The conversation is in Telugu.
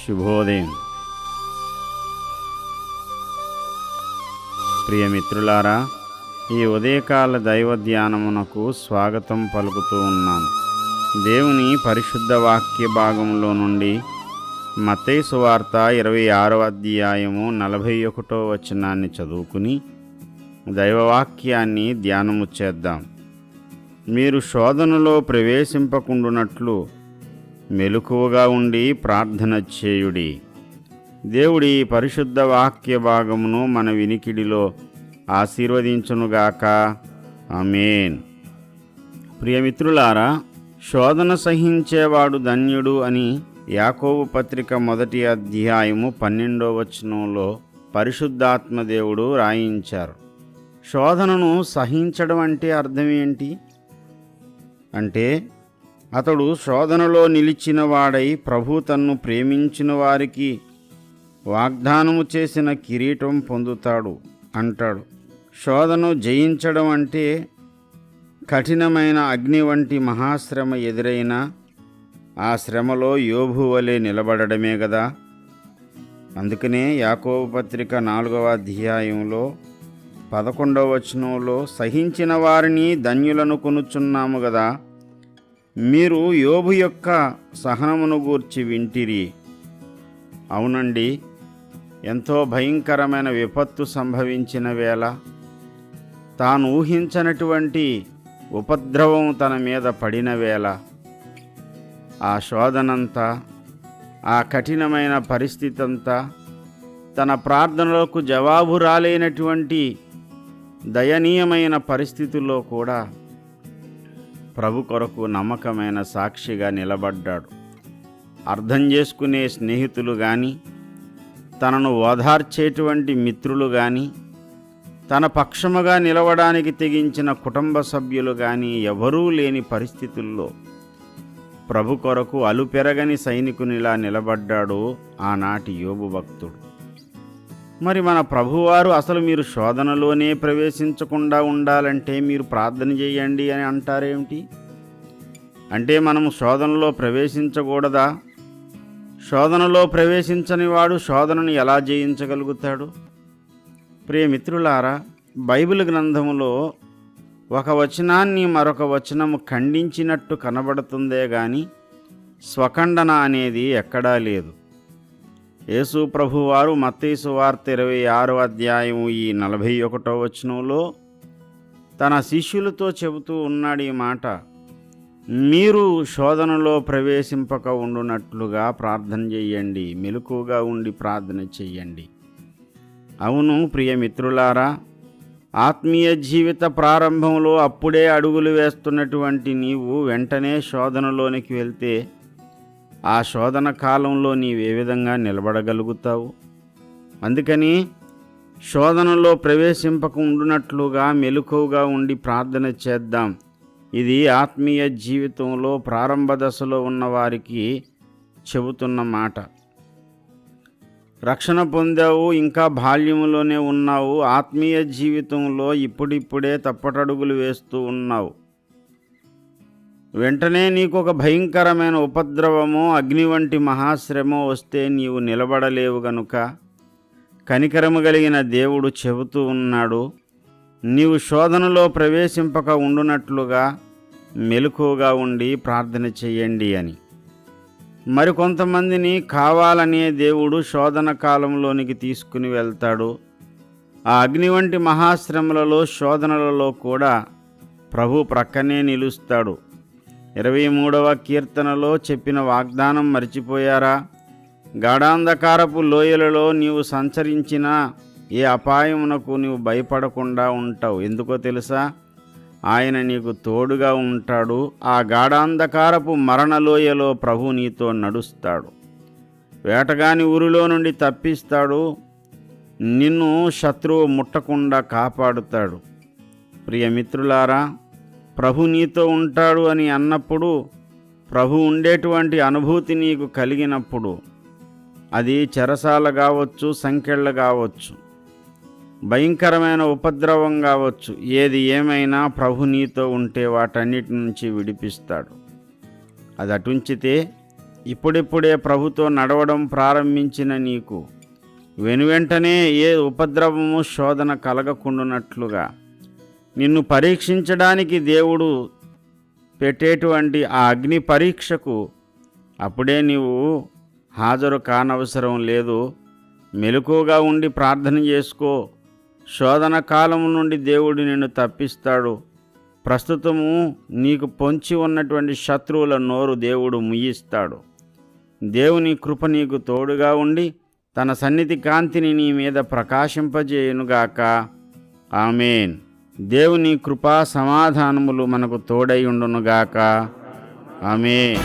శుభోదయం. ప్రియమిత్రులారా ఈ ఉదయకాల దైవ ధ్యానమునకు స్వాగతం పలుకుతూ ఉన్నాను దేవుని పరిశుద్ధ వాక్య భాగంలో నుండి మత్తయి సువార్త ఇరవై ఆరవ అధ్యాయము నలభై ఒకటో వచనాన్ని చదువుకుని దైవవాక్యాన్ని ధ్యానము చేద్దాం. మీరు శోధనలో ప్రవేశింపకుండునట్లు మెలకువగా ఉండి ప్రార్థన చేయుడి. దేవుడి పరిశుద్ధ వాక్య భాగమును మన వినికిడిలో ఆశీర్వదించునుగాక. అమేన్ ప్రియమిత్రులారా శోధన సహించేవాడు ధన్యుడు అని యాకోబు పత్రిక మొదటి అధ్యాయము పన్నెండో వచనంలో పరిశుద్ధాత్మ దేవుడు రాయించారు. శోధనను సహించడం అంటే అర్థం ఏంటి? అంటే అతడు శోధనలో నిలిచిన వాడై ప్రభు తన్ను ప్రేమించిన వారికి వాగ్దానము చేసిన కిరీటం పొందుతాడు అంటాడు. శోధను జయించడం అంటే కఠినమైన అగ్ని వంటి మహాశ్రమ ఎదురైన ఆ శ్రమలో యోభు వలె నిలబడడమే కదా అందుకనే యాకోబు పత్రిక నాలుగవ అధ్యాయంలో పదకొండవ వచనంలో సహించిన వారిని ధన్యులను కొనుచున్నాము కదా మీరు యోబు యొక్క సహనమును గూర్చి వింటిరి. అవునండి ఎంతో భయంకరమైన విపత్తు సంభవించిన వేళ తాను ఊహించనటువంటి ఉపద్రవం తన మీద పడిన వేళ ఆ శోధనంతా ఆ కఠినమైన పరిస్థితి అంతా తన ప్రార్థనలకు జవాబు రాలేనటువంటి దయనీయమైన పరిస్థితుల్లో కూడా ప్రభు కొరకు నమ్మకమైన సాక్షిగా నిలబడ్డాడు. అర్థం చేసుకునే స్నేహితులు కానీ తనను ఓదార్చేటువంటి మిత్రులు కానీ తన పక్షముగా నిలవడానికి తెగించిన కుటుంబ సభ్యులు కానీ ఎవరూ లేని పరిస్థితుల్లో ప్రభు కొరకు అలుపెరగని సైనికునిలా నిలబడ్డాడు ఆనాటి యోగు భక్తుడు. మరి మన ప్రభువారు అసలు మీరు శోధనలోనే ప్రవేశించకుండా ఉండాలంటే మీరు ప్రార్థన చేయండి అని అంటారేమిటి? అంటే మనము శోధనలో ప్రవేశించకూడదా? శోధనలో ప్రవేశించని వాడు శోధనను ఎలా జయించగలుగుతాడు? ప్రియమిత్రులారా బైబిల్ గ్రంథములో ఒక వచనాన్ని మరొక వచనము ఖండించినట్టు కనబడుతుందే గాని స్వఖండన అనేది ఎక్కడా లేదు. యేసు ప్రభువారు మత్తీసు వార్త ఇరవై ఆరో అధ్యాయం ఈ నలభై ఒకటో వచనంలో తన శిష్యులతో చెబుతూ ఉన్నాడు ఈ మాట మీరు శోధనలో ప్రవేశింపక ఉండునట్లుగా ప్రార్థన చెయ్యండి మెలకుగా ఉండి ప్రార్థన చెయ్యండి అవును ప్రియమిత్రులారా ఆత్మీయ జీవిత ప్రారంభంలో అప్పుడే అడుగులు వేస్తున్నటువంటి నీవు వెంటనే శోధనలోనికి వెళ్తే ఆ శోధన కాలంలో నీవు ఏ విధంగా నిలబడగలుగుతావు? అందుకని శోధనలో ప్రవేశింపక ఉండునట్లుగా మెలకువగా ఉండి ప్రార్థన చేద్దాం. ఇది ఆత్మీయ జీవితంలో ప్రారంభ దశలో ఉన్న వారికి చెబుతున్న మాట. రక్షణ పొందావు ఇంకా బాల్యములోనే ఉన్నావు ఆత్మీయ జీవితంలో ఇప్పుడిప్పుడే తప్పటడుగులు వేస్తూ ఉన్నావు. వెంటనే నీకు ఒక భయంకరమైన ఉపద్రవమో అగ్ని వంటి మహాశ్రమో వస్తే నీవు నిలబడలేవు గనుక కనికరము కలిగిన దేవుడు చెబుతూ ఉన్నాడు నీవు శోధనలో ప్రవేశింపక ఉండునట్లుగా మెలకువగా ఉండి ప్రార్థన చేయండి అని. మరికొంతమందిని కావాలనే దేవుడు శోధన కాలంలోనికి తీసుకుని వెళ్తాడు. ఆ అగ్ని వంటి మహాశ్రమలలో శోధనలలో కూడా ప్రభు ప్రక్కనే నిలుస్తాడు. ఇరవై మూడవ కీర్తనలో చెప్పిన వాగ్దానం మర్చిపోయారా? గాఢాంధకారపు లోయలలో నీవు సంచరించిన ఏ అపాయమునకు నీవు భయపడకుండా ఉంటావు. ఎందుకో తెలుసా? ఆయన నీకు తోడుగా ఉంటాడు. ఆ గాఢాంధకారపు మరణలోయలో ప్రభు నీతో నడుస్తాడు. వేటగాని ఊరిలో నుండి తప్పిస్తాడు. నిన్ను శత్రువు ముట్టకుండా కాపాడుతాడు. ప్రియమిత్రులారా ప్రభు నీతో ఉంటాడు అని అన్నప్పుడు ప్రభు ఉండేటువంటి అనుభూతి నీకు కలిగినప్పుడు అది చెరసాల కావచ్చు సంకెళ్ళ కావచ్చు భయంకరమైన ఉపద్రవం కావచ్చు ఏది ఏమైనా ప్రభు నీతో ఉంటే వాటన్నిటి నుంచి విడిపిస్తాడు. అది అటుంచితే ఇప్పుడిప్పుడే ప్రభుతో నడవడం ప్రారంభించిన నీకు వెనువెంటనే ఏ ఉపద్రవము శోధన కలగకుండునట్లుగా నిన్ను పరీక్షించడానికి దేవుడు పెట్టేటువంటి ఆ అగ్ని పరీక్షకు అప్పుడే నీవు హాజరు కానవసరం లేదు. మెలకుగా ఉండి ప్రార్థన చేసుకో. శోధన కాలం నుండి దేవుడు నిన్ను తప్పిస్తాడు. ప్రస్తుతము నీకు పొంచి ఉన్నటువంటి శత్రువుల నోరు దేవుడు ముయ్యిస్తాడు. దేవుని కృప నీకు తోడుగా ఉండి తన సన్నిధి కాంతిని నీ మీద ప్రకాశింపజేయునుగాక. ఆమెన్. దేవుని కృపా సమాధానములు మనకు తోడై ఉండునుగాక. ఆమె